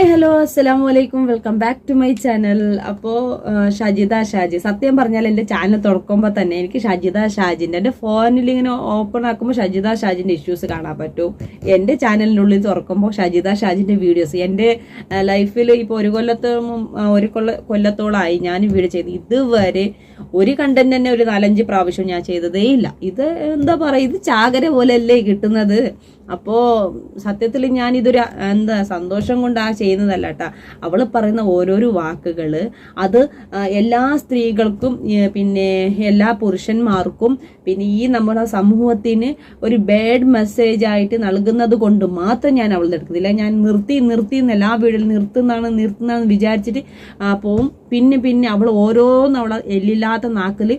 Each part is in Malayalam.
ഹായ് ഹലോ അസ്സലാമു അലൈക്കും welcome back to my channel അപ്പോൾ ഷജിത ഷാജി. സത്യം പറഞ്ഞാൽ എന്റെ ചാനൽ തുറക്കുമ്പോൾ തന്നെ എനിക്ക് ഷജിത ഷാജിന്റെ എന്റെ ഫോണിൽ ഇങ്ങനെ ഓപ്പൺ ആക്കുമ്പോൾ ഷജിത ഷാജിന്റെ ഇഷ്യൂസ് കാണാൻ പറ്റും. എന്റെ ചാനലിനുള്ളിൽ തുറക്കുമ്പോൾ ഷജിത ഷാജിന്റെ വീഡിയോസ് എന്റെ ലൈഫിൽ ഇപ്പോൾ ഒരു കൊല്ലത്തോളം ഒരു കൊല്ല കൊല്ലത്തോളമായി ഞാൻ വീഡിയോ ചെയ്ത്. ഇതുവരെ ഒരു കണ്ടന്റ് തന്നെ ഒരു നാലഞ്ച് പ്രാവശ്യം ഞാൻ ചെയ്തതേ ഇല്ല. ഇത് എന്താ പറയുക ഇത് ചാകര പോലെയല്ലേ കിട്ടുന്നത്? അപ്പോ സത്യത്തിൽ ഞാൻ ഇതൊരു എന്താ സന്തോഷം കൊണ്ടാണ് ചെയ്യുന്നതല്ല കേട്ടാ അവൾ പറയുന്ന ഓരോരോ വാക്കുകൾ അത് എല്ലാ സ്ത്രീകൾക്കും പിന്നെ എല്ലാ പുരുഷന്മാർക്കും പിന്നെ ഈ നമ്മുടെ സമൂഹത്തിന് ഒരു ബാഡ് മെസ്സേജ് ആയിട്ട് നൽകുന്നത് കൊണ്ട് മാത്രം ഞാൻ അവൾ എടുക്കുന്നില്ല. ഞാൻ നിർത്തി നിർത്തി എന്നല്ല ആ വീടിൽ നിർത്തുന്നതാണ് നിർത്തുന്നതാണെന്ന് വിചാരിച്ചിട്ട് പോവും. പിന്നെ പിന്നെ അവൾ ഓരോന്ന് അവളെ എല്ലില്ലാത്ത നാക്കിൽ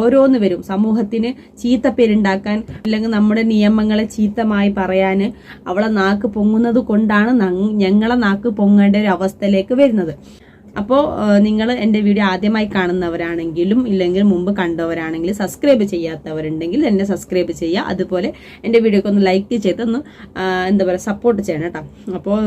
ഓരോന്ന് വരും. സമൂഹത്തിന് ചീത്ത പേരുണ്ടാക്കാൻ അല്ലെങ്കിൽ നമ്മുടെ നിയമങ്ങളെ ചീത്തമായി പറയാൻ അവളെ നാക്ക് പൊങ്ങുന്നത് കൊണ്ടാണ് ഞങ്ങളെ നാക്ക് പൊങ്ങേണ്ട ഒരു അവസ്ഥയിലേക്ക് വരുന്നത്. അപ്പോൾ നിങ്ങൾ എന്റെ വീഡിയോ ആദ്യമായി കാണുന്നവരാണെങ്കിലും ഇല്ലെങ്കിൽ മുമ്പ് കണ്ടവരാണെങ്കിലും സബ്സ്ക്രൈബ് ചെയ്യാത്തവരുണ്ടെങ്കിൽ എന്നെ സബ്സ്ക്രൈബ് ചെയ്യുക. അതുപോലെ എന്റെ വീഡിയോക്ക് ഒന്ന് ലൈക്ക് ചെയ്തൊന്ന് എന്താ പറയുക സപ്പോർട്ട് ചെയ്യണം കേട്ടോ. അപ്പോൾ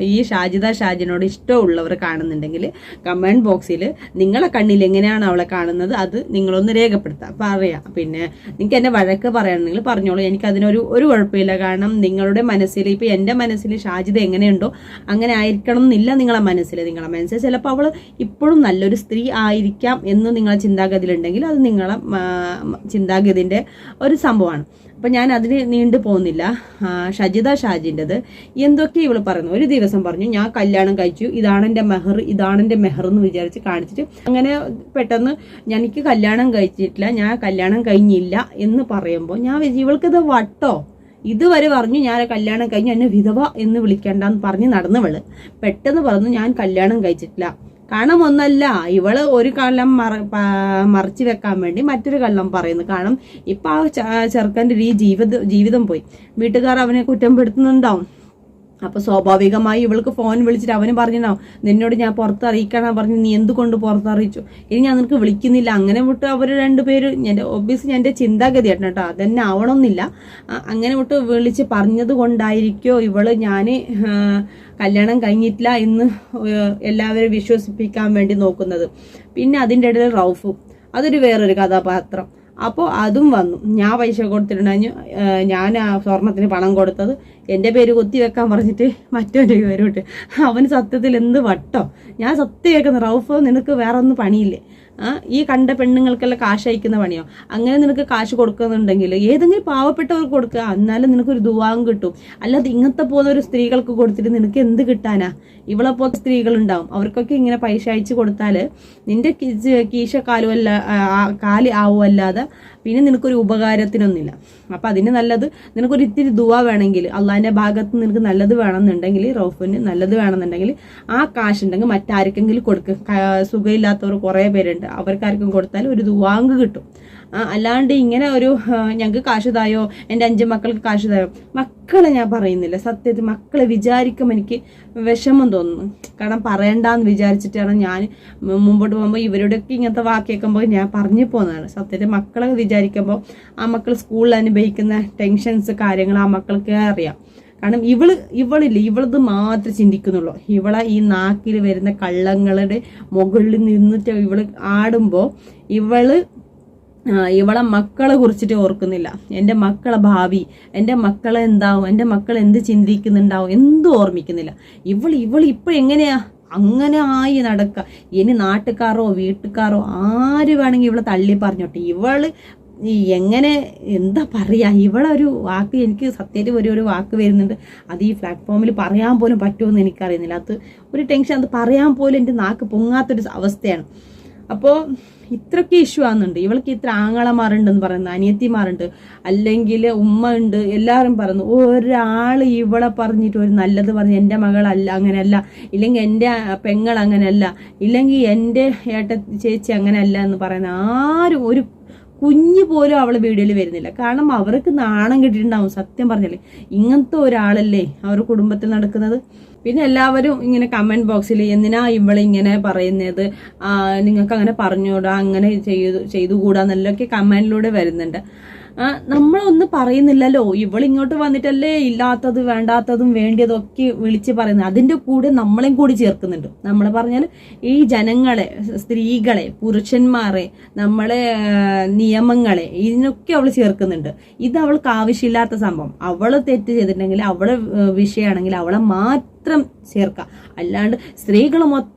ഈ ഷാജിദ ഷാജിനോട് ഇഷ്ടമുള്ളവർ കാണുന്നുണ്ടെങ്കിൽ കമന്റ് ബോക്സിൽ നിങ്ങളെ കണ്ണിൽ എങ്ങനെയാണ് അവളെ കാണുന്നത് അത് നിങ്ങളൊന്ന് രേഖപ്പെടുത്താം പറയാം. പിന്നെ നിങ്ങൾക്ക് എന്നെ വഴക്ക് പറയണമെങ്കിൽ പറഞ്ഞോളൂ. എനിക്ക് അതിനൊരു ഒരു കുഴപ്പമില്ല. കാരണം നിങ്ങളുടെ മനസ്സിൽ ഇപ്പോൾ എന്റെ മനസ്സിൽ ഷാജിദ എങ്ങനെയുണ്ടോ അങ്ങനെ ആയിരിക്കണം എന്നില്ല നിങ്ങളെ മനസ്സിൽ. നിങ്ങളെ മനസ്സിൽ ചിലപ്പോൾ അവൾ ഇപ്പോഴും നല്ലൊരു സ്ത്രീ ആയിരിക്കാം എന്ന് നിങ്ങളെ ചിന്താഗതിയിലുണ്ടെങ്കിൽ അത് നിങ്ങളെ ചിന്താഗതിന്റെ ഒരു സംഭവമാണ്. അപ്പം ഞാൻ അതിന് നീണ്ടു പോകുന്നില്ല. ഷജിത ഷാജിന്റെത് എന്തൊക്കെ ഇവൾ പറയുന്നു? ഒരു ദിവസം പറഞ്ഞു ഞാൻ കല്യാണം കഴിച്ചു. ഇതാണ് എന്റെ മെഹർ ഇതാണ് എന്റെ മെഹർ എന്ന് വിചാരിച്ച് കാണിച്ചിട്ട് അങ്ങനെ പെട്ടെന്ന് എനിക്ക് കല്യാണം കഴിച്ചിട്ടില്ല. ഞാൻ കല്യാണം കഴിഞ്ഞില്ല എന്ന് പറയുമ്പോൾ ഞാൻ ഇവൾക്കിത് വട്ടോ? ഇതുവരെ പറഞ്ഞു ഞാൻ കല്യാണം കഴിഞ്ഞ് എന്നെ വിധവ എന്ന് വിളിക്കണ്ടെന്ന് പറഞ്ഞ് നടന്നവൾ. പെട്ടെന്ന് പറഞ്ഞു ഞാൻ കല്യാണം കഴിച്ചിട്ടില്ല. കാരണം ഒന്നല്ല ഇവൾ ഒരു കള്ളം മറ മറച്ചു വെക്കാൻ വേണ്ടി മറ്റൊരു കള്ളം പറയുന്നു. കാരണം ഇപ്പൊ ആ ചെറുക്കന്റെ ഈ ജീവിത ജീവിതം പോയി. വീട്ടുകാർ അവനെ കുറ്റപ്പെടുത്തുന്നുണ്ടാവും അപ്പൊ സ്വാഭാവികമായി ഇവൾക്ക് ഫോൺ വിളിച്ചിട്ട് അവന് പറഞ്ഞിട്ടുണ്ടാവും നിന്നോട് ഞാൻ പുറത്തറിയിക്കണം പറഞ്ഞു നീ എന്തുകൊണ്ട് പുറത്തറിയിച്ചു? ഇനി ഞാൻ നിനക്ക് വിളിക്കുന്നില്ല. അങ്ങനെ വിട്ട് അവർ രണ്ടുപേര് എന്റെ ഒബ്വിയസ്ലി എന്റെ ചിന്താഗതി ആട്ടോ കേട്ടോ. അതന്നെ ആവണമെന്നില്ല അങ്ങനെ വിട്ട് വിളിച്ച് പറഞ്ഞത് കൊണ്ടായിരിക്കോ ഇവൾ ഞാൻ കല്യാണം കഴിഞ്ഞിട്ടില്ല എന്ന് എല്ലാവരും വിശ്വസിപ്പിക്കാൻ വേണ്ടി നോക്കുന്നത്. പിന്നെ അതിന്റെ ഇടയിൽ റൗഫും. അതൊരു വേറൊരു കഥാപാത്രം. അപ്പോൾ അതും വന്നു. ഞാൻ പൈസ കൊടുത്തിട്ടുണ്ടായിരുന്നു. ഞാൻ ആ സ്വർണത്തിന് പണം കൊടുത്തത് എന്റെ പേര് കൊത്തി വെക്കാൻ പറഞ്ഞിട്ട് മറ്റവന്റെ പേര് വിട്ട് അവന് സത്യത്തിൽ എന്ത് വട്ടോ. ഞാൻ സത്യം കേൾക്കുന്നു റൗഫ് നിനക്ക് വേറെ ഒന്നും പണിയില്ലേ? ഈ കണ്ട പെണ്ണുങ്ങൾക്കെല്ലാം കാശ് അയക്കുന്ന പണിയോ? അങ്ങനെ നിനക്ക് കാശ് കൊടുക്കുന്നുണ്ടെങ്കിൽ ഏതെങ്കിലും പാവപ്പെട്ടവർക്ക് കൊടുക്കുക എന്നാലും നിനക്കൊരു ദുവാങ് കിട്ടും. അല്ലാതെ ഇങ്ങനത്തെ പോലെ ഒരു സ്ത്രീകൾക്ക് കൊടുത്തിട്ട് നിനക്ക് എന്ത് കിട്ടാനാ? ഇവളെ പോലത്തെ സ്ത്രീകളുണ്ടാവും. അവർക്കൊക്കെ ഇങ്ങനെ പൈസ അയച്ചു കൊടുത്താൽ നിന്റെ കീശ- കാലുമല്ല കാലി കാൽ ആവുമല്ലാതെ പിന്നെ നിനക്കൊരു ഉപകാരത്തിനൊന്നുമില്ല. അപ്പം അതിന് നല്ലത് നിനക്കൊരു ഇത്തിരി ദുവ വേണമെങ്കിൽ അള്ളാഹിന്റെ ഭാഗത്ത് നിനക്ക് നല്ലത് വേണമെന്നുണ്ടെങ്കിൽ റൗഫിന് നല്ലത് വേണമെന്നുണ്ടെങ്കിൽ ആ കാശ് ഉണ്ടെങ്കിൽ മറ്റാർക്കെങ്കിലും കൊടുക്കുക സുഖമില്ലാത്തവർ കുറേ പേരുണ്ട്. അവർക്കാർക്കും കൊടുത്താൽ ഒരു ദുവാങ്ക് കിട്ടും. അല്ലാണ്ട് ഇങ്ങനെ ഒരു ഞങ്ങൾക്ക് കാശ് തായോ എന്റെ അഞ്ച് മക്കൾക്ക് കാശ് തായോ മക്കളെ ഞാൻ പറയുന്നില്ല. സത്യത്തിൽ മക്കളെ വിചാരിക്കുമ്പോൾ എനിക്ക് വിഷമം തോന്നുന്നു. കാരണം പറയണ്ടെന്ന് വിചാരിച്ചിട്ടാണ് ഞാൻ മുമ്പോട്ട് പോകുമ്പോൾ ഇവരോടൊക്കെ ഇങ്ങനത്തെ വാക്ക് കേൾക്കുമ്പോൾ ഞാൻ പറഞ്ഞു പോകുന്നതാണ്. സത്യത്തിൽ മക്കളെ വിചാരിക്കുമ്പോൾ ആ മക്കൾ സ്കൂളിൽ അനുഭവിക്കുന്ന ടെൻഷൻസ് കാര്യങ്ങൾ ആ മക്കൾക്ക് അറിയാം. കാരണം ഇവൾ ഇവളില്ല? ഇവളത് മാത്രം ചിന്തിക്കുന്നുള്ളൂ. ഇവളെ ഈ നാക്കിൽ വരുന്ന കള്ളങ്ങളുടെ മുകളിൽ നിന്നിട്ട് ഇവൾ ആടുമ്പോൾ ഇവൾ ഇവളെ മക്കളെ കുറിച്ചിട്ട് ഓർക്കുന്നില്ല. എന്റെ മക്കളെ ഭാവി എന്റെ മക്കളെ എന്താവും എന്റെ മക്കൾ എന്ത് ചിന്തിക്കുന്നുണ്ടാവും എന്തും ഓർമ്മിക്കുന്നില്ല. ഇവൾ ഇവൾ ഇപ്പോൾ എങ്ങനെയാ? അങ്ങനെ ആയി നടക്കുക ഇനി നാട്ടുകാരോ വീട്ടുകാരോ ആര് വേണമെങ്കിൽ ഇവളെ തള്ളി പറഞ്ഞോട്ടെ. ഇവൾ എങ്ങനെ എന്താ പറയുക ഇവളെ ഒരു വാക്ക് എനിക്ക് സത്യത്തിൽ ഒരു ഒരു വാക്ക് വരുന്നുണ്ട്. അത് ഈ പ്ലാറ്റ്ഫോമിൽ പറയാൻ പോലും പറ്റുമെന്ന് എനിക്കറിയുന്നില്ല. അത് ഒരു ടെൻഷൻ അത് പറയാൻ പോലും എന്റെ നാക്ക് പൊങ്ങാത്തൊരു അവസ്ഥയാണ്. അപ്പോൾ ഇത്രയൊക്കെ ഇഷ്യൂ ആകുന്നുണ്ട് ഇവൾക്ക് ഇത്ര ആങ്ങളമാരുണ്ടെന്ന് പറയുന്നത് അനിയത്തിമാരുണ്ട്. അല്ലെങ്കിൽ ഉമ്മ ഉണ്ട് എല്ലാവരും പറഞ്ഞു ഒരാൾ ഇവളെ പറഞ്ഞിട്ട് ഒരു നല്ലത് പറഞ്ഞു എന്റെ മകളല്ല അങ്ങനെയല്ല. ഇല്ലെങ്കിൽ എന്റെ പെങ്ങൾ അങ്ങനെയല്ല. ഇല്ലെങ്കിൽ എന്റെ ഏട്ട ചേച്ചി അങ്ങനെയല്ല എന്ന് പറയുന്ന ആരും ഒരു കുഞ്ഞു പോലും അവളെ വീഡിയോയിൽ വരുന്നില്ല. കാരണം അവർക്ക് നാണം കിട്ടിയിട്ടുണ്ടാവും സത്യം പറഞ്ഞല്ലേ ഇങ്ങനത്തെ ഒരാളല്ലേ അവരുടെ കുടുംബത്തിൽ നടക്കുന്നത്? പിന്നെ എല്ലാവരും ഇങ്ങനെ കമന്റ് ബോക്സിൽ എന്തിനാ ഇവളിങ്ങനെ പറയുന്നത്? നിങ്ങൾക്ക് അങ്ങനെ പറഞ്ഞുകൂടാ അങ്ങനെ ചെയ്തു ചെയ്തുകൂടാ എന്നല്ലൊക്കെ കമന്റിലൂടെ വരുന്നുണ്ട്. നമ്മളൊന്നും പറയുന്നില്ലല്ലോ. ഇവളിങ്ങോട്ട് വന്നിട്ടല്ലേ ഇല്ലാത്തത് വേണ്ടാത്തതും വേണ്ടിയതും ഒക്കെ വിളിച്ച് പറയുന്നത്. അതിന്റെ കൂടെ നമ്മളെയും കൂടി ചേർക്കുന്നുണ്ട്. നമ്മൾ പറഞ്ഞാൽ ഈ ജനങ്ങളെ സ്ത്രീകളെ പുരുഷന്മാരെ നമ്മളെ നിയമങ്ങളെ ഇതിനൊക്കെ അവൾ ചേർക്കുന്നുണ്ട്. ഇത് അവൾക്ക് ആവശ്യമില്ലാത്ത സംഭവം. അവൾ തെറ്റ് ചെയ്തിട്ടുണ്ടെങ്കിൽ അവളെ വിഷയമാണെങ്കിൽ അവളെ മാത്രം ചേർക്കാം അല്ലാണ്ട് സ്ത്രീകൾ മൊത്തം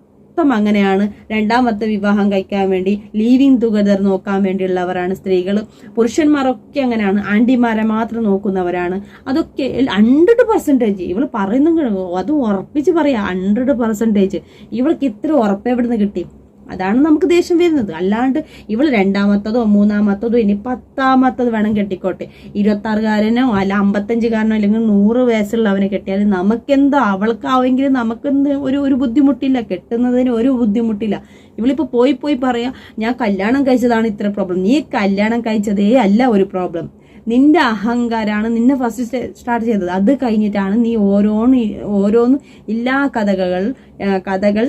അങ്ങനെയാണ് രണ്ടാമത്തെ വിവാഹം കഴിക്കാൻ വേണ്ടി ലീവിങ് തുകതർ നോക്കാൻ വേണ്ടിയുള്ളവരാണ് സ്ത്രീകൾ പുരുഷന്മാരൊക്കെ അങ്ങനെയാണ് ആന്റിമാരെ മാത്രം നോക്കുന്നവരാണ്. അതൊക്കെ ഹൺഡ്രഡ് പെർസെന്റേജ് ഇവൾ പറയുന്നു അത് ഉറപ്പിച്ച് പറയാം ഹൺഡ്രഡ് പെർസെന്റേജ് ഇവൾക്ക് ഇത്ര ഉറപ്പ് എവിടെ നിന്ന് കിട്ടി? അതാണ് നമുക്ക് ദേഷ്യം വരുന്നത്. അല്ലാണ്ട് ഇവൾ രണ്ടാമത്തതോ മൂന്നാമത്തതോ ഇനി പത്താമത്തത് വേണം കെട്ടിക്കോട്ടെ. ഇരുപത്താറുകാരനോ അല്ല അമ്പത്തഞ്ചുകാരനോ അല്ലെങ്കിൽ നൂറ് വയസ്സുള്ളവനെ കെട്ടിയാൽ നമുക്കെന്തോ അവൾക്കാവെങ്കിൽ നമുക്കെന്ത് ഒരു ഒരു ബുദ്ധിമുട്ടില്ല. കെട്ടുന്നതിന് ഒരു ബുദ്ധിമുട്ടില്ല. ഇവളിപ്പോൾ പോയി പോയി പറയാം ഞാൻ കല്യാണം കഴിച്ചതാണ് ഇത്ര പ്രോബ്ലം നീ കല്യാണം കഴിച്ചതേ അല്ല ഒരു പ്രോബ്ലം നിന്റെ അഹങ്കാരമാണ് നിന്നെ ഫസ്റ്റ് സ്റ്റാർട്ട് ചെയ്തത്. അത് കഴിഞ്ഞിട്ടാണ് നീ ഓരോന്ന് ഓരോന്ന് എല്ലാ കഥകൾ കഥകൾ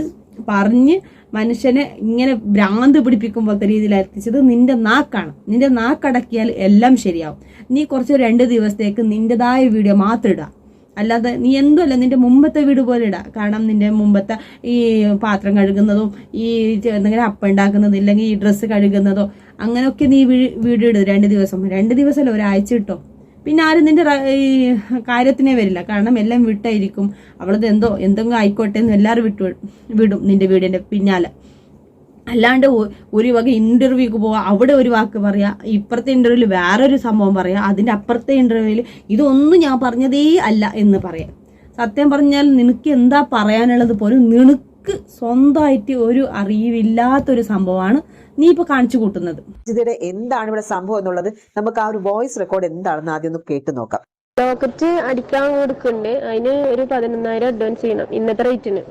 പറഞ്ഞ് മനുഷ്യനെ ഇങ്ങനെ ഭ്രാന്ത് പിടിപ്പിക്കും പോലത്തെ രീതിയിൽ എത്തിച്ചത് നിന്റെ നാക്കാണ്. നിന്റെ നാക്കടക്കിയാൽ എല്ലാം ശരിയാവും. നീ കുറച്ച് രണ്ട് ദിവസത്തേക്ക് നിന്റേതായ വീഡിയോ മാത്രം ഇടുക അല്ലാതെ നീ എന്തുമല്ല നിന്റെ മുമ്പത്തെ വീട് പോലെ ഇടാം. കാരണം നിന്റെ മുമ്പത്തെ ഈ പാത്രം കഴുകുന്നതും ഈ എന്തെങ്കിലും അപ്പം ഉണ്ടാക്കുന്നതും ഇല്ലെങ്കിൽ ഈ ഡ്രസ്സ് കഴുകുന്നതോ അങ്ങനെയൊക്കെ നീ വീഡിയോ ഇടും. രണ്ട് ദിവസം. രണ്ട് ദിവസമല്ല ഒരാഴ്ച ഇട്ടോ. പിന്നെ ആരും നിന്റെ ഈ കാര്യത്തിനേ വരില്ല. കാരണം എല്ലാം വിട്ടായിരിക്കും. അവളത് എന്തോ എന്തെങ്കിലും ആയിക്കോട്ടെ എന്ന് എല്ലാവരും വിട്ടു വിടും നിന്റെ വീടിന്റെ പിന്നാലെ. അല്ലാണ്ട് ഒരു വക ഇന്റർവ്യൂക്ക് പോവാ അവിടെ ഒരു വാക്ക് പറയാ ഇപ്പുറത്തെ ഇന്റർവ്യൂവിൽ വേറൊരു സംഭവം പറയാ അതിന്റെ അപ്പുറത്തെ ഇന്റർവ്യൂവിൽ ഇതൊന്നും ഞാൻ പറഞ്ഞതേ അല്ല എന്ന് പറയാം. സത്യം പറഞ്ഞാൽ നിനക്ക് എന്താ പറയാനുള്ളത് പോലും നിനക്ക് സ്വന്തമായിട്ട് ഒരു അറിവില്ലാത്തൊരു സംഭവമാണ് നീ ഇപ്പൊ കാണിച്ചു കൂട്ടുന്നത്. ജിതയുടെ എന്താണ് ഇവിടെ സംഭവം എന്നുള്ളത് നമുക്ക് ആ ഒരു വോയിസ് റെക്കോർഡ് എന്താണെന്ന് ആദ്യം ഒന്ന് കേട്ടു നോക്കാം. ലോക്കറ്റ് അടിക്കാൻ കൊടുക്കുന്നുണ്ട്. അതിന് ഒരു പതിനൊന്നായിരം അഡ്വാൻസ് ചെയ്യണം ഇന്നത്തെ റേറ്റിന്.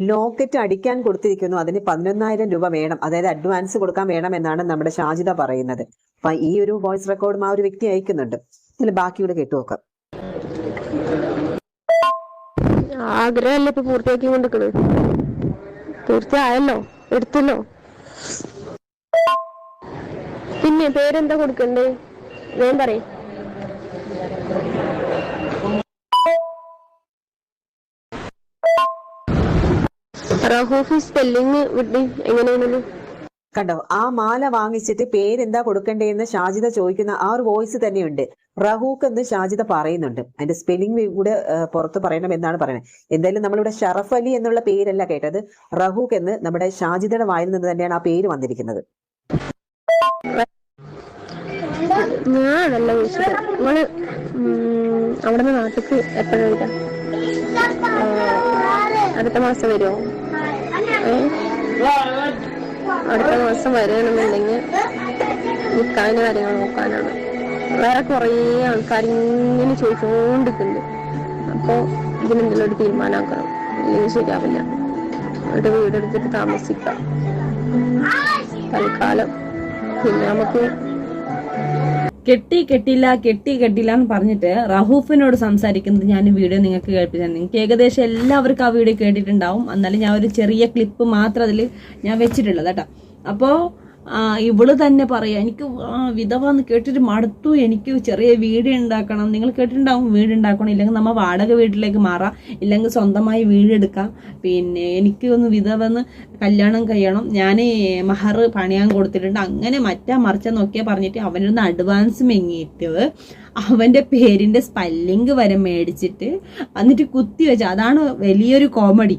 ലോക്കറ്റ് അടിക്കാൻ കൊടുത്തിരിക്കുന്നു. അതിന് പതിനൊന്നായിരം രൂപ വേണം. അതായത് അഡ്വാൻസ് കൊടുക്കാൻ വേണം എന്നാണ് നമ്മുടെ ഷാജിത പറയുന്നത്. അപ്പൊ ഈ ഒരു വോയിസ് റെക്കോർഡും ആ ഒരു വ്യക്തി അയക്കുന്നുണ്ട്. ഇതിൽ ബാക്കിയൂടെ കേട്ടു നോക്കാം. ആഗ്രഹമല്ലേ ഇപ്പൊ പൂർത്തിയാക്കി കൊണ്ടിരിക്കണ് പൂർത്തിയായല്ലോ എടുത്തല്ലോ. പിന്നെ പേരെന്താ കൊടുക്കണ്ടേ? ഞാൻ പറയും. കണ്ടോ ആ മാല വാങ്ങിച്ചിട്ട് പേരെന്താ കൊടുക്കണ്ടേ എന്ന് ഷാജിത ചോദിക്കുന്ന ആ ഒരു വോയിസ് തന്നെയുണ്ട്. റഹൂക്ക് എന്ന് ഷാജിദ പറയുന്നുണ്ട്. അതിന്റെ സ്പെല്ലിംഗ് കൂടെ പുറത്ത് പറയണം എന്നാണ് പറയുന്നത്. എന്തായാലും നമ്മളിവിടെ ഷറഫ് അലി എന്നുള്ള പേരല്ല കേട്ടത്. റഹൂക്ക് എന്ന് നമ്മുടെ ഷാജിദയുടെ വായിൽ നിന്ന് തന്നെയാണ് ആ പേര് വന്നിരിക്കുന്നത്. അടുത്ത മാസം വരുമോ അടുത്ത മാസം വരണമെന്നുണ്ടെങ്കിൽ നിൽക്കാനും കാര്യങ്ങൾ നോക്കാനാണ്. വേറെ കുറേ ആൾക്കാർ ഇങ്ങനെ ചോദിച്ചുകൊണ്ടിരിക്കുന്നുണ്ട് അപ്പോൾ ഇതിനെന്തെങ്കിലും ഒരു തീരുമാനമാക്കണം. ഇല്ലെങ്കിൽ ശരിയാവില്ല. ഒരു വീടെടുത്തിട്ട് താമസിക്കാം. തൽക്കാലം പിന്നെ നമുക്ക് കെട്ടി കെട്ടില്ല കെട്ടി കെട്ടില്ല എന്ന് പറഞ്ഞിട്ട് റഹൂഫിനോട് സംസാരിക്കുന്നത് ഞാൻ വീഡിയോ നിങ്ങൾക്ക് കേൾപ്പിച്ചു നിങ്ങൾക്ക് ഏകദേശം എല്ലാവർക്കും ആ വീഡിയോ കേട്ടിട്ടുണ്ടാവും. എന്നാലും ഞാൻ ഒരു ചെറിയ ക്ലിപ്പ് മാത്രം അതിൽ ഞാൻ വെച്ചിട്ടുള്ളത് കേട്ടോ. അപ്പോൾ ഇവൾ തന്നെ പറയാ എനിക്ക് വിധവാന്ന് കേട്ടിട്ട് മടുത്തു. എനിക്ക് ചെറിയ വീട് ഉണ്ടാക്കണം നിങ്ങൾ കേട്ടിട്ടുണ്ടാവും വീട് ഉണ്ടാക്കണം ഇല്ലെങ്കിൽ നമ്മ വാടക വീട്ടിലേക്ക് മാറാം. ഇല്ലെങ്കിൽ സ്വന്തമായി വീട് എടുക്കാം. പിന്നെ എനിക്ക് ഒന്ന് വിധവന്ന് കല്യാണം കഴിയണം. ഞാൻ മഹർ പണിയാൻ കൊടുത്തിട്ടുണ്ട്. അങ്ങനെ മറ്റാ മറിച്ച നോക്കിയാൽ പറഞ്ഞിട്ട് അവനൊന്ന് അഡ്വാൻസ് മെങ്ങിയിട്ട് അവന്റെ പേരിന്റെ സ്പെല്ലിങ് വരെ മേടിച്ചിട്ട് എന്നിട്ട് കുത്തി വെച്ച. അതാണ് വലിയൊരു കോമഡി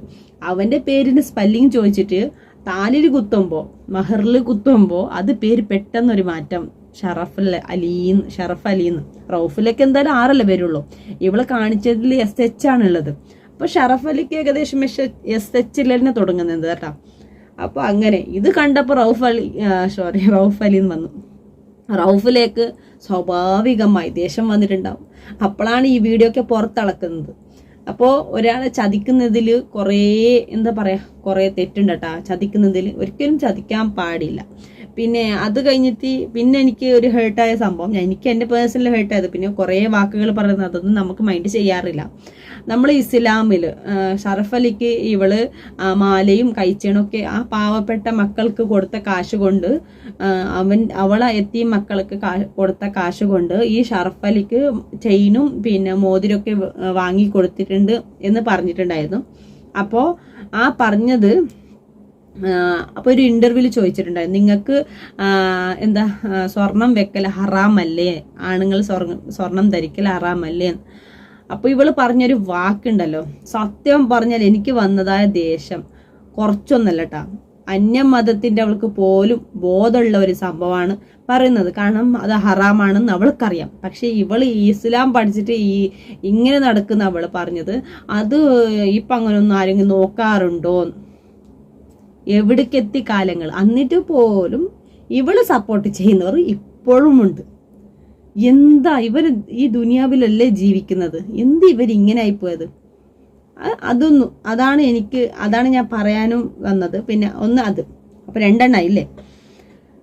അവന്റെ പേരിന്റെ സ്പെല്ലിങ് ചോദിച്ചിട്ട് താലിൽ കുത്തുമ്പോൾ മഹറിൽ കുത്തുമ്പോൾ അത് പേര് പെട്ടെന്നൊരു മാറ്റം. ഷറഫ് അലീന്ന് ഷറഫ് അലീന്ന് റൌഫിലൊക്കെ എന്തായാലും ആറല്ലേ വരുള്ളൂ. ഇവളെ കാണിച്ചതിൽ എസ് എച്ച് ആണുള്ളത്. അപ്പോൾ ഷറഫ് അലിക്ക് ഏകദേശം എസ് എച്ച് തന്നെ തുടങ്ങുന്നത് കേട്ടോ. അപ്പോൾ അങ്ങനെ ഇത് കണ്ടപ്പോൾ റൌഫ് അലി സോറി റൌഫ് അലിന്ന് വന്നു. റൌഫിലേക്ക് സ്വാഭാവികമായി ദേഷ്യം വന്നിട്ടുണ്ടാവും. അപ്പോഴാണ് ഈ വീഡിയോ ഒക്കെ പുറത്തളക്കുന്നത്. അപ്പോൾ ഒരാളെ ചതിക്കുന്നതിൽ കുറേ എന്താ പറയാ കുറേ തെറ്റുണ്ട് കേട്ടാ ചതിക്കുന്നതിൽ ഒരിക്കലും ചതിക്കാൻ പാടില്ല. പിന്നെ അത് കഴിഞ്ഞിട്ട് പിന്നെ എനിക്ക് ഒരു ഹേർട്ടായ സംഭവം. എനിക്ക് എന്റെ പേഴ്സണൽ ഹേർട്ടായത് പിന്നെ കുറേ വാക്കുകൾ പറയുന്നത് അതൊന്നും നമുക്ക് മൈൻഡ് ചെയ്യാറില്ല. നമ്മൾ ഇസ്ലാമിൽ ഷറഫലിക്ക് ഇവൾ മാലയും കൈച്ചേണൊക്കെ ആ പാവപ്പെട്ട മക്കൾക്ക് കൊടുത്ത കാശ് കൊണ്ട് അവൻ അവളെ എത്തിയ മക്കൾക്ക് കൊടുത്ത കാശ് കൊണ്ട് ഈ ഷറഫലിക്ക് ചെയിനും പിന്നെ മോതിരൊക്കെ വാങ്ങി കൊടുത്തിട്ടുണ്ട് എന്ന് പറഞ്ഞിട്ടുണ്ടായിരുന്നു. അപ്പോൾ ആ പറഞ്ഞത് അപ്പോൾ ഒരു ഇന്റർവ്യൂവിൽ ചോദിച്ചിട്ടുണ്ടായിരുന്നു. നിങ്ങൾക്ക് എന്താ സ്വർണം വെക്കൽ ഹറാമല്ലേ? ആണുങ്ങൾ സ്വർണം സ്വർണം ധരിക്കൽ ഹറാമല്ലേ? അപ്പോൾ ഇവൾ പറഞ്ഞൊരു വാക്കുണ്ടല്ലോ. സത്യം പറഞ്ഞാൽ എനിക്ക് വന്നതായ ദേഷ്യം. കുറച്ചൊന്നല്ല കേട്ടാ അന്യമതത്തിന്റെ അവൾക്ക് പോലും ബോധമുള്ള ഒരു സംഭവമാണ് പറയുന്നത്. കാരണം അത് ഹറാമാണെന്ന് അവൾക്കറിയാം. പക്ഷെ ഇവൾ ഇസ്ലാം പഠിച്ചിട്ട് ഈ ഇങ്ങനെ നടക്കുന്ന അവൾ പറഞ്ഞത് അത് ഇപ്പം അങ്ങനെയൊന്നും ആരെങ്കിലും നോക്കാറുണ്ടോ? എവിടേക്കെത്തി കാലങ്ങൾ? എന്നിട്ട് പോലും ഇവൾ സപ്പോർട്ട് ചെയ്യുന്നവർ ഇപ്പോഴും ഉണ്ട് എന്താ ഇവർ ഈ ദുനിയാവിലല്ലേ ജീവിക്കുന്നത്? എന്ത് ആയിപ്പോയത് അ- അതൊന്നും അതാണ് എനിക്ക് അതാണ് ഞാൻ പറയാനും വന്നത്. പിന്നെ ഒന്ന് അത്. അപ്പൊ ഇല്ലേ?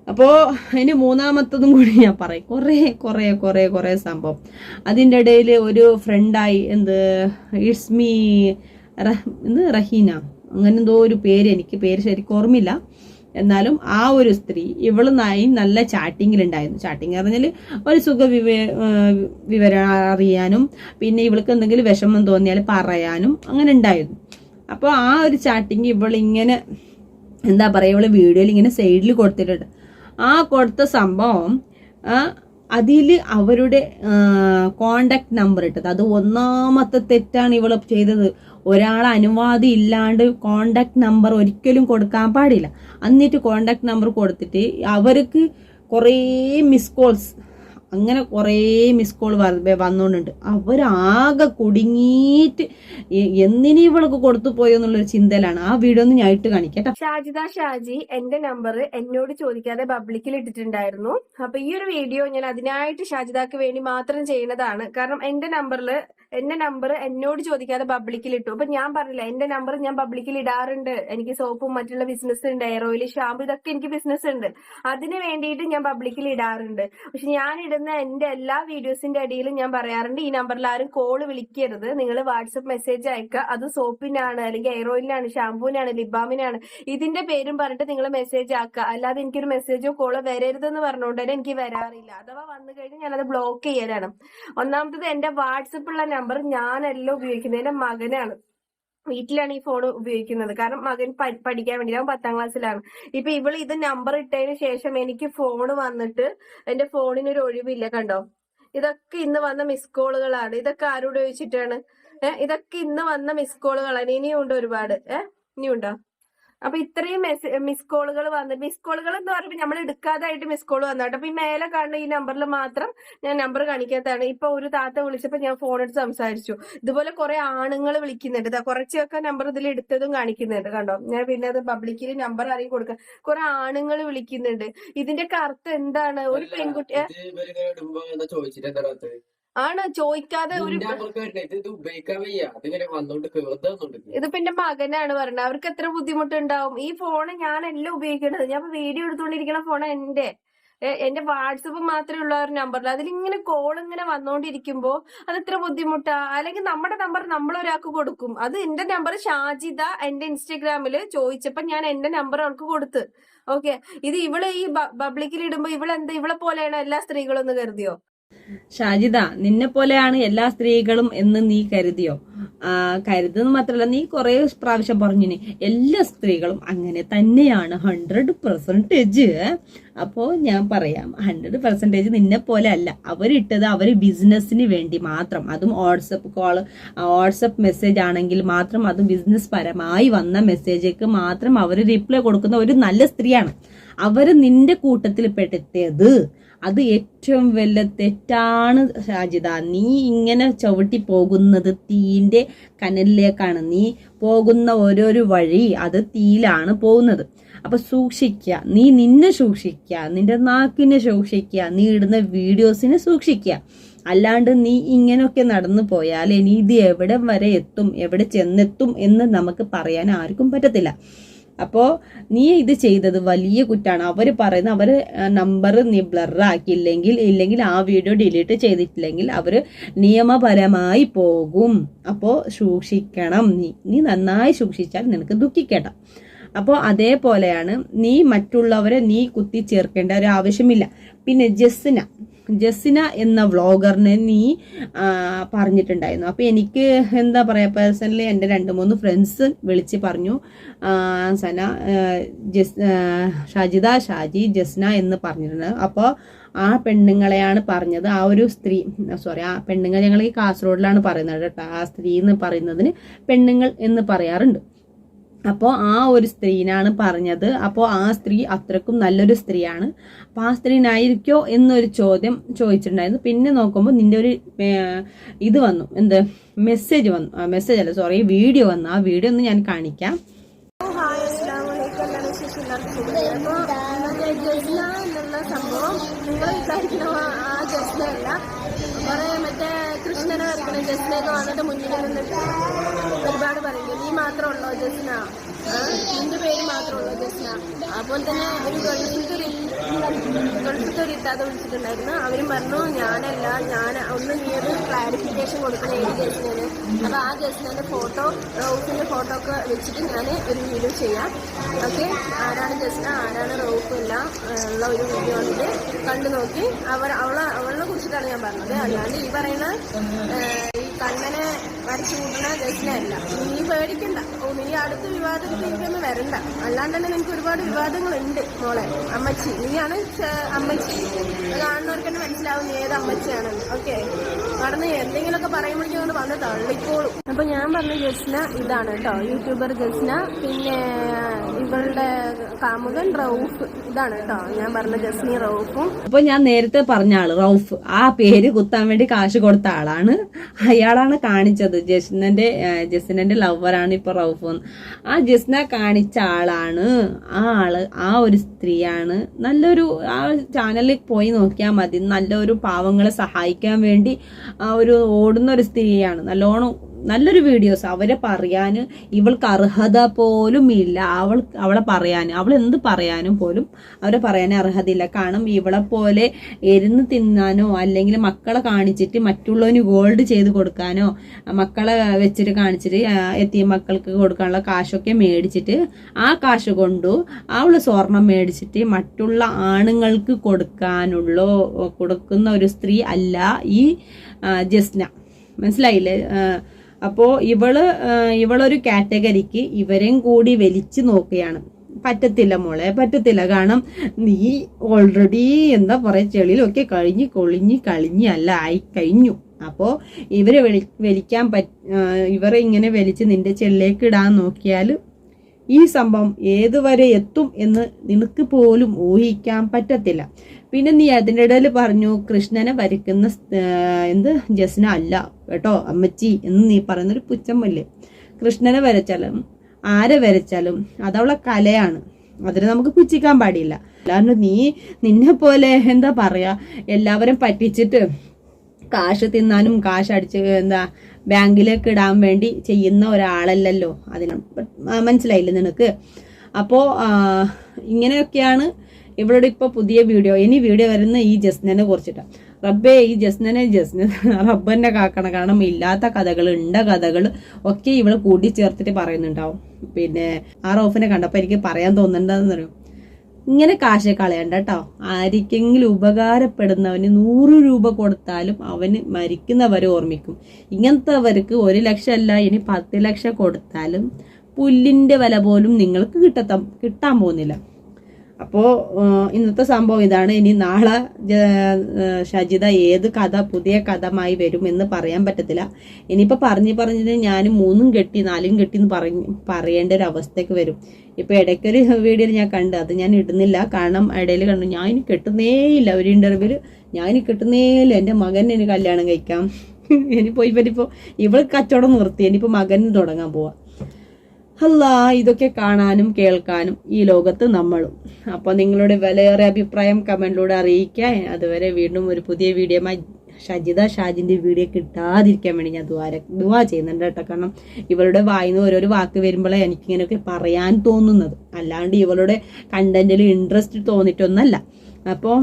അപ്പോൾ ഇനി മൂന്നാമത്തതും കൂടി ഞാൻ പറയും. കുറേ കുറേ കുറേ കുറേ സംഭവം. അതിന്റെ ഇടയിൽ ഒരു ഫ്രണ്ടായി എന്ത് ഇസ്മി റഹ് എന്ത് റഹീന. അങ്ങനെ എന്തോ ഒരു പേര് എനിക്ക് പേര് ശരിക്കും ഓർമ്മയില്ല. എന്നാലും ആ ഒരു സ്ത്രീ ഇവൾ നായി നല്ല ചാറ്റിങ്ങിലുണ്ടായിരുന്നു. ചാറ്റിങ് പറഞ്ഞാൽ ഒരു സുഖ വിവ വിവരം അറിയാനും പിന്നെ ഇവൾക്ക് എന്തെങ്കിലും വിഷമം തോന്നിയാൽ പറയാനും അങ്ങനെ ഉണ്ടായിരുന്നു. അപ്പോൾ ആ ഒരു ചാറ്റിങ് ഇവളിങ്ങനെ എന്താ പറയുക ഇവൾ വീഡിയോയിൽ ഇങ്ങനെ സൈഡിൽ കൊടുത്തിട്ടുണ്ട്. ആ കൊടുത്ത സംഭവം അതിൽ അവരുടെ കോണ്ടാക്ട് നമ്പർ ഇട്ടത്. അത് ഒന്നാമത്തെ തെറ്റാണ് ഇവൾ ചെയ്തത്. ഒരാളെ അനുവാദം ഇല്ലാണ്ട് കോണ്ടാക്ട് നമ്പർ ഒരിക്കലും കൊടുക്കാൻ പാടില്ല. എന്നിട്ട് കോണ്ടാക്ട് നമ്പർ കൊടുത്തിട്ട് അവർക്ക് കുറേ മിസ് കോൾസ് അങ്ങനെ കുറേ മിസ് കോൾ വന്നുകൊണ്ടുണ്ട് അവരാകെ കുടുങ്ങിയിട്ട് എന്തിനീ ഇവൾക്ക് കൊടുത്തു പോയെന്നുള്ളൊരു ചിന്തയിലാണ്. ആ വീഡിയോ ഒന്ന് ഞാൻ ഇട്ട് ഷാജിത ഷാജി എന്റെ നമ്പർ എന്നോട് ചോദിക്കാതെ പബ്ലിക്കിൽ ഇട്ടിട്ടുണ്ടായിരുന്നു. അപ്പൊ ഈ ഒരു വീഡിയോ ഞാൻ അതിനായിട്ട് ഷാജിദാക്ക് വേണ്ടി മാത്രം ചെയ്യുന്നതാണ്. കാരണം എന്റെ നമ്പറിൽ എന്റെ നമ്പർ എന്നോട് ചോദിക്കാതെ പബ്ലിക്കിൽ ഇട്ടു. അപ്പൊ ഞാൻ പറഞ്ഞില്ല എന്റെ നമ്പർ ഞാൻ പബ്ലിക്കിൽ ഇടാറുണ്ട്. എനിക്ക് സോപ്പും മറ്റുള്ള ബിസിനസ് ഉണ്ട് എയർ ഓയിൽ ഷാമ്പു ഇതൊക്കെ എനിക്ക് ബിസിനസ് ഉണ്ട്. അതിന് വേണ്ടിയിട്ട് ഞാൻ പബ്ലിക്കിൽ ഇടാറുണ്ട്. പക്ഷെ ഞാൻ ഇടുന്ന എന്റെ എല്ലാ വീഡിയോസിന്റെ അടിയിലും ഞാൻ പറയാറുണ്ട് ഈ നമ്പറിൽ ആരും കോൾ വിളിക്കരുത്. നിങ്ങൾ വാട്സപ്പ് മെസ്സേജ് അയക്കുക. അത് സോപ്പിനാണ് അല്ലെങ്കിൽ എയർ ഓയിലിനാണ് ഷാമ്പുവിനാണ് ലിബാമിനാണ് ഇതിന്റെ പേരും പറഞ്ഞിട്ട് നിങ്ങൾ മെസ്സേജ് ആക്കുക. അല്ലാതെ എനിക്കൊരു മെസ്സേജോ കോളോ വരരുതെന്ന് പറഞ്ഞുകൊണ്ട് തന്നെ എനിക്ക് വരാറില്ല. അഥവാ വന്നു കഴിഞ്ഞാൽ ഞാനത് ബ്ലോക്ക് ചെയ്യലാണ്. ഒന്നാമത്തത് എന്റെ വാട്സപ്പുള്ള നമ്പർ ഞാനല്ല ഉപയോഗിക്കുന്നത് എന്റെ മകനാണ്. വീട്ടിലാണ് ഈ ഫോൺ ഉപയോഗിക്കുന്നത്. കാരണം മകൻ പഠിക്കാൻ വേണ്ടി അവൻ പത്താം ക്ലാസ്സിലാണ് ഇപ്പൊ ഇവൾ ഇത് നമ്പർ ഇട്ടതിന് ശേഷം എനിക്ക് ഫോൺ വന്നിട്ട് എന്റെ ഫോണിന് ഒരു ഒഴിവില്ല കണ്ടോ? ഇതൊക്കെ ഇന്ന് വന്ന മിസ് കോളുകളാണ് ഇതൊക്കെ ആരോട് ചോദിച്ചിട്ടാണ്? ഏഹ് ഇതൊക്കെ ഇന്ന് വന്ന മിസ് കോളുകളാണ് ഇനിയും ഉണ്ട് ഒരുപാട്. ഏഹ് ഇനിയുണ്ടോ അപ്പൊ ഇത്രയും മിസ് കോളുകൾ വന്നു മിസ് കോളുകൾ എന്ന് പറയുമ്പോൾ നമ്മൾ എടുക്കാതായിട്ട് മിസ് കോൾ വന്നോട്ടെ അപ്പൊ ഈ മേലെ കാണുന്ന ഈ നമ്പറിൽ മാത്രം ഞാൻ നമ്പർ കാണിക്കാത്തതാണ്. ഇപ്പൊ ഒരു താത്ത വിളിച്ചപ്പോ ഞാൻ ഫോൺ എടുത്ത് സംസാരിച്ചു. ഇതുപോലെ കുറെ ആണുങ്ങൾ വിളിക്കുന്നുണ്ട് കുറച്ചൊക്കെ നമ്പർ ഇതിൽ എടുത്തതും കാണിക്കുന്നുണ്ട് കണ്ടോ? ഞാൻ പിന്നെ അത് പബ്ലിക്കിൽ നമ്പർ അറിയി കൊടുക്കാം കുറെ ആണുങ്ങൾ വിളിക്കുന്നുണ്ട്. ഇതിന്റെ അർത്ഥം എന്താണ്? ഒരു പെൺകുട്ടിയെ ചോദിച്ചിട്ട്? ആണ് ചോദിക്കാതെ ഒരു ഇത് പിന്നെ മകനാണ് പറഞ്ഞത്. അവർക്ക് എത്ര ബുദ്ധിമുട്ടുണ്ടാവും? ഈ ഫോണ് അല്ല ഉപയോഗിക്കേണ്ടത് ഞാൻ വീഡിയോ എടുത്തുകൊണ്ടിരിക്കുന്ന ഫോൺ എന്റെ എന്റെ വാട്സപ്പ് മാത്രമേ ഉള്ള ഒരു നമ്പറിൽ അതിലിങ്ങനെ കോൾ ഇങ്ങനെ വന്നോണ്ടിരിക്കുമ്പോ അത് എത്ര ബുദ്ധിമുട്ടാ? അല്ലെങ്കിൽ നമ്മുടെ നമ്പർ നമ്മൾ ഒരാൾക്ക് കൊടുക്കും. അത് എന്റെ നമ്പർ ഷാജിദ എന്റെ ഇൻസ്റ്റഗ്രാമിൽ ചോദിച്ചപ്പോ ഞാൻ എന്റെ നമ്പർ അവൾക്ക് കൊടുത്ത്. ഓക്കെ ഇത് ഇവൾ ഈ പബ്ലിക്കിൽ ഇടുമ്പോ ഇവളെന്താ? ഇവളെ പോലെയാണ് എല്ലാ സ്ത്രീകളും എന്ന് കരുതിയോ? ഷാജിദ നിന്നെ പോലെയാണ് എല്ലാ സ്ത്രീകളും എന്ന് നീ കരുതിയോ? ആ കരുതെന്ന് മാത്രമല്ല നീ കുറെ പ്രാവശ്യം പറഞ്ഞിനി എല്ലാ സ്ത്രീകളും അങ്ങനെ തന്നെയാണ് ഹൺഡ്രഡ് പെർസെന്റേജ് അപ്പോൾ ഞാൻ പറയാം ഹൺഡ്രഡ് പെർസെന്റേജ് നിന്നെ പോലെ അല്ല. അവരിട്ടത് അവർ ബിസിനസ്സിന് വേണ്ടി മാത്രം. അതും വാട്സപ്പ് കോൾ വാട്സപ്പ് മെസ്സേജ് ആണെങ്കിൽ മാത്രം അതും ബിസിനസ് പരമായി വന്ന മെസ്സേജേക്ക് മാത്രം അവർ റിപ്ലൈ കൊടുക്കുന്ന ഒരു നല്ല സ്ത്രീയാണ്. അവർ നിന്റെ കൂട്ടത്തിൽ പെട്ടെത്തിയത് അത് ഏറ്റവും വലിയ തെറ്റാണ് ഷാജിദ നീ ഇങ്ങനെ ചവിട്ടി പോകുന്നത് തീന്റെ കനലിലേക്കാണ്. നീ പോകുന്ന ഓരോരോ വഴി അത് തീയിലാണ് പോകുന്നത്. അപ്പൊ സൂക്ഷിക്കുക നീ നിന്നെ സൂക്ഷിക്കുക നിന്റെ നാക്കിനെ സൂക്ഷിക്കുക നീ ഇടുന്ന വീഡിയോസിനെ സൂക്ഷിക്കുക അല്ലാണ്ട് നീ ഇങ്ങനെയൊക്കെ നടന്നു പോയാൽ ഇനി ഇത് എവിടെ വരെ എത്തും? എവിടെ ചെന്നെത്തും എന്ന് നമുക്ക് പറയാൻ ആർക്കും പറ്റത്തില്ല. അപ്പോൾ നീ ഇത് ചെയ്തത് വലിയ കുറ്റാണ്. അവർ പറയുന്ന അവർ നമ്പർ നീ ബ്ലറാക്കിയില്ലെങ്കിൽ ഇല്ലെങ്കിൽ ആ വീഡിയോ ഡിലീറ്റ് ചെയ്തിട്ടില്ലെങ്കിൽ അവർ നിയമപരമായി പോകും. അപ്പോൾ സൂക്ഷിക്കണം. നീ നീ നന്നായി സൂക്ഷിച്ചാൽ നിനക്ക് ദുഃഖിക്കേണ്ട. അപ്പോൾ അതേപോലെയാണ് നീ മറ്റുള്ളവരെ നീ കുത്തിച്ചേർക്കേണ്ട ഒരു ആവശ്യമില്ല. പിന്നെ ജസ്സിന. ജസ്സിന എന്ന വ്ളോഗറിനെ നീ പറഞ്ഞിട്ടുണ്ടായിരുന്നു. അപ്പോൾ എനിക്ക് എന്താ പറയുക പേഴ്സണലി എന്റെ രണ്ട് മൂന്ന് ഫ്രണ്ട്സ് വിളിച്ച് പറഞ്ഞു സന ജസ് ഷാജിദ ഷാജി ജസ്ന എന്ന് പറഞ്ഞിട്ടുണ്ട്. അപ്പോൾ ആ പെണ്ണുങ്ങളെയാണ് പറഞ്ഞത്. ആ ഒരു സ്ത്രീ സോറി ആ പെണ്ണുങ്ങൾ ഞങ്ങൾ ഈ കാസർഗോഡിലാണ് പറയുന്നത് കേട്ടോ. ആ സ്ത്രീ എന്ന് പറയുന്നതിന് പെണ്ണുങ്ങൾ എന്ന് പറയാറുണ്ട്. അപ്പോൾ ആ ഒരു സ്ത്രീനാണ് പറഞ്ഞത്. അപ്പോൾ ആ സ്ത്രീ അത്രക്കും നല്ലൊരു സ്ത്രീയാണ്. അപ്പോൾ ആ സ്ത്രീനായിരിക്കോ എന്നൊരു ചോദ്യം ചോദിച്ചിട്ടുണ്ടായിരുന്നു. പിന്നെ നോക്കുമ്പോൾ നിന്റെ ഒരു ഇത് വന്നു. എന്ത്? മെസ്സേജ് വന്നു. മെസ്സേജ് അല്ല സോറി വീഡിയോ വന്നു. ആ വീഡിയോ ഒന്ന് ഞാൻ കാണിക്കാം. സംഭവം നിങ്ങൾ വിചാരിക്കുന്ന ആ- ജസ്ന അല്ല മറ്റേ കൃഷ്ണനെ വരയ്ക്കണം. ജസ്നയൊക്കെ വന്നിട്ട് മുന്നിൽ നിന്നിട്ട് ഒരുപാട് പറയുന്നു നീ മാത്രമേ ഉള്ളോ ജസ്ന എന്റെ പേര് മാത്രമേ ഉള്ളൂ ജസ്ന അതുപോലെ തന്നെ ഒരു ഗൾഫിത്തൊരു ഗൾഫിത്തൊരു ഇത്താതെ വിളിച്ചിട്ടുണ്ടായിരുന്നു. അവരും പറഞ്ഞു ഞാനല്ല ഞാൻ ഒന്ന് നീ ഒരു ക്ലാരിഫിക്കേഷൻ കൊടുക്കുന്ന ഏത് ജസ്നന് അപ്പൊ ആ ജസ്നന്റെ ഫോട്ടോ റൗഫിന്റെ ഫോട്ടോ ഒക്കെ വെച്ചിട്ട് ഞാൻ ഒരു വീഡിയോ ചെയ്യാം. ഓക്കെ? ആരാണ് ജസ്ന ആരാണ് റൗഫ് എല്ലാം ഉള്ള ഒരു വീഡിയോ ആണിത്. കണ്ടു നോക്കി. അവർ അവളെ അവളെ കുറിച്ചിട്ടാണ് ഞാൻ പറഞ്ഞത്. അല്ലാണ്ട് ഈ പറയുന്ന ഈ കണ്ണനെ വരച്ചു കൂട്ടുന്ന ജസ്ന അല്ല. നീ പേടിക്കണ്ട. ഓ നീ അടുത്ത വിവാദത്തിൽ എനിക്കൊന്നും വരണ്ട. അല്ലാണ്ട് തന്നെ നിനക്ക് ഒരുപാട് വിവാദങ്ങളുണ്ട് മോളെ അമ്മച്ചി. നീയാണ് അമ്മച്ചി. കാണുന്നവർക്ക് തന്നെ മനസ്സിലാവും നീ ഏത് അമ്മച്ചിയാണെന്ന്. ഓക്കെ? നടന്ന് എന്തെങ്കിലുമൊക്കെ പറയുമ്പോഴേക്കും കൊണ്ട് വന്ന് തള്ളിക്കോളും. അപ്പൊ ഞാൻ പറഞ്ഞ ജസ്ന ഇതാണ് കേട്ടോ യൂട്യൂബർ ജസ്ന പിന്നെ ഇവളുടെ കാമുകൻ റൌഫ്. ഇതാണ് കേട്ടോ. ഞാൻ പറഞ്ഞ ജസ്മി റൌഫും. അപ്പൊ ഞാൻ നേരത്തെ പറഞ്ഞ ആൾ റൌഫ്. ആ പേര് കുത്താൻ വേണ്ടി കാശ് കൊടുത്ത ആളാണ്. അയാളാണ് കാണിച്ചത്. ജസ്നന്റെ ജസ്നന്റെ ലവറാണ് ഇപ്പൊ റൌഫ് ആ ജസ്ന കാണിച്ച ആളാണ്. ആ ആൾ ആ ഒരു സ്ത്രീയാണ്. നല്ലൊരു ആ ചാനലിൽ പോയി നോക്കിയാൽ മതി. നല്ലൊരു പാവങ്ങളെ സഹായിക്കാൻ വേണ്ടി ഒരു ഓടുന്ന ഒരു സ്ത്രീയാണ്. നല്ലോണം നല്ലൊരു വീഡിയോസ് അവരെ പറയാൻ ഇവൾക്ക് അർഹത പോലും ഇല്ല. അവൾ അവളെ പറയാൻ അവൾ എന്ത് പറയാനും പോലും അവരെ പറയാൻ അർഹതയില്ല. കാരണം ഇവളെ പോലെ എരുന്ന് തിന്നാനോ അല്ലെങ്കിൽ മക്കളെ കാണിച്ചിട്ട് മറ്റുള്ളവന് ഗോൾഡ് ചെയ്ത് കൊടുക്കാനോ മക്കളെ വെച്ചിട്ട് കാണിച്ചിട്ട് എത്തിയ മക്കൾക്ക് കൊടുക്കാനുള്ള കാശൊക്കെ മേടിച്ചിട്ട് ആ കാശ് കൊണ്ടു അവൾ സ്വർണം മേടിച്ചിട്ട് മറ്റുള്ള ആണുങ്ങൾക്ക് കൊടുക്കാനുള്ള കൊടുക്കുന്ന ഒരു സ്ത്രീ അല്ല ഈ ജസ്ന. മനസ്സിലായില്ലേ? ആ, അപ്പോ ഇവൾ ഇവളൊരു കാറ്റഗറിക്ക് ഇവരെയും കൂടി വലിച്ചു നോക്കുകയാണ്. പറ്റത്തില്ല മോളെ പറ്റത്തില്ല. കാരണം നീ ഓൾറെഡി എന്താ പറയുക ചെളിയിലൊക്കെ കഴിഞ്ഞ് കൊളിഞ്ഞ് കളിഞ്ഞ് അല്ല ആയി കഴിഞ്ഞു. അപ്പോൾ ഇവരെ വലി വലിക്കാൻ പറ്റ ഇവരെ ഇങ്ങനെ വലിച്ച് നിന്റെ ചെള്ളിലേക്ക് ഇടാൻ നോക്കിയാൽ ഈ സംഭവം ഏതുവരെ എത്തും എന്ന് നിനക്ക് പോലും ഊഹിക്കാൻ പറ്റത്തില്ല. പിന്നെ നീ അതിന്റെ ഇടയിൽ പറഞ്ഞു കൃഷ്ണനെ വരയ്ക്കുന്ന എന്ത്? ജസ്ന അല്ല കേട്ടോ അമ്മച്ചി എന്ന് നീ പറയുന്നൊരു പുച്ഛമല്ലേ? കൃഷ്ണനെ വരച്ചാലും ആരെ വരച്ചാലും അതവളെ കലയാണ്. അതിന് നമുക്ക് പുച്ഛിക്കാൻ പാടില്ല. അല്ലാണ്ട് നീ നിന്നെ പോലെ എന്താ പറയാ എല്ലാവരും പറ്റിച്ചിട്ട് കാശ് തിന്നാനും കാശ് അടിച്ച് എന്താ ബാങ്കിലേക്ക് ഇടാൻ വേണ്ടി ചെയ്യുന്ന ഒരാളല്ലല്ലോ. അതിന് മനസ്സിലായില്ല നിനക്ക്? അപ്പോൾ ഇങ്ങനെയൊക്കെയാണ് ഇവളുടെ ഇപ്പോൾ പുതിയ വീഡിയോ. ഇനി വീഡിയോ വരുന്ന ഈ ജസ്നനെ കുറിച്ചിട്ടാണ് റബ്ബേ ഈ ജസ്നനെ ജസ്ന റബ്ബന്നെ കാക്കണ കാരണം ഇല്ലാത്ത കഥകൾ ഉണ്ട കഥകൾ ഒക്കെ ഇവൾ കൂട്ടിച്ചേർത്തിട്ട് പറയുന്നുണ്ടാവും. പിന്നെ ആ റോഫിനെ കണ്ടപ്പോൾ എനിക്ക് പറയാൻ തോന്നുന്നുണ്ടെന്ന് അറിയും ഇങ്ങനെ കാശ് കളയണ്ട കേട്ടോ ആർക്കെങ്കിലും ഉപകാരപ്പെടുന്നവന് നൂറ് രൂപ കൊടുത്താലും അവന് മരിക്കുന്നവരെ ഓർമ്മിക്കും. ഇങ്ങനത്തെവർക്ക് ഒരു അല്ല ഇനി പത്ത് ലക്ഷം കൊടുത്താലും പുല്ലിന്റെ വില പോലും നിങ്ങൾക്ക് കിട്ടത്ത കിട്ടാൻ പോകുന്നില്ല. അപ്പോൾ ഇന്നത്തെ സംഭവം ഇതാണ്. ഇനി നാളെ ഷജിത ഏത് കഥ പുതിയ കഥമായി വരും എന്ന് പറയാൻ പറ്റത്തില്ല. ഇനിയിപ്പോൾ പറഞ്ഞു പറഞ്ഞു ഞാൻ മൂന്നും കെട്ടി നാലും കെട്ടി എന്ന് പറഞ്ഞ് പറയേണ്ട ഒരു അവസ്ഥയ്ക്ക് വരും. ഇപ്പൊ ഇടയ്ക്കൊരു വീഡിയോയിൽ ഞാൻ കണ്ടു അത് ഞാൻ ഇടുന്നില്ല. കാരണം ഇടയിൽ കണ്ടു ഞാൻ ഇനി കെട്ടുന്നേയില്ല ഒരു ഇന്റർവ്യൂൽ ഞാൻ ഇനി കെട്ടുന്നേയില്ല എന്റെ മകൻ ഇനി കല്യാണം കഴിക്കാം. ഇനിയിപ്പോ ഇവരിപ്പോ ഇവൾ കച്ചവടം നിർത്തി. ഇനിയിപ്പോ മകന് തുടങ്ങാൻ പോവാ. അല്ല ഇതൊക്കെ കാണാനും കേൾക്കാനും ഈ ലോകത്ത് നമ്മളും. അപ്പോൾ നിങ്ങളുടെ വിലയേറെ അഭിപ്രായം കമന്റിലൂടെ അറിയിക്കുക. അതുവരെ വീണ്ടും ഒരു പുതിയ വീഡിയോമായി ഷജിത ഷാജിന്റെ വീഡിയോ കിട്ടാതിരിക്കാൻ വേണ്ടി ഞാൻ ദ്വാര ദുവാ ചെയ്യുന്നുണ്ട് കേട്ടോ. കാരണം ഇവളുടെ വായിന്ന് ഓരോരോ വാക്ക് വരുമ്പോഴേ എനിക്കിങ്ങനെയൊക്കെ പറയാൻ തോന്നുന്നത്. അല്ലാണ്ട് ഇവളുടെ കണ്ടന്റിൽ ഇൻട്രസ്റ്റ് തോന്നിയിട്ടൊന്നല്ല. അപ്പോൾ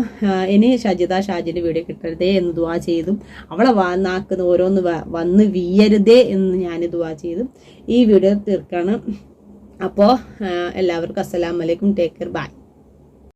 ഇനി ഷജിത ഷാജിന്റെ വീഡിയോ കിട്ടരുതേ എന്ന് ദുവാ ചെയ്തും അവളെ വന്നാക്കുന്ന ഓരോന്ന് വന്ന് വീയരുതേ എന്ന് ഞാൻ ദുവാ ചെയ്തും. ഈ വീഡിയോ തീർക്കാണ്. അപ്പോൾ എല്ലാവർക്കും അസ്സലാമലൈക്കും. Take care. ബൈ.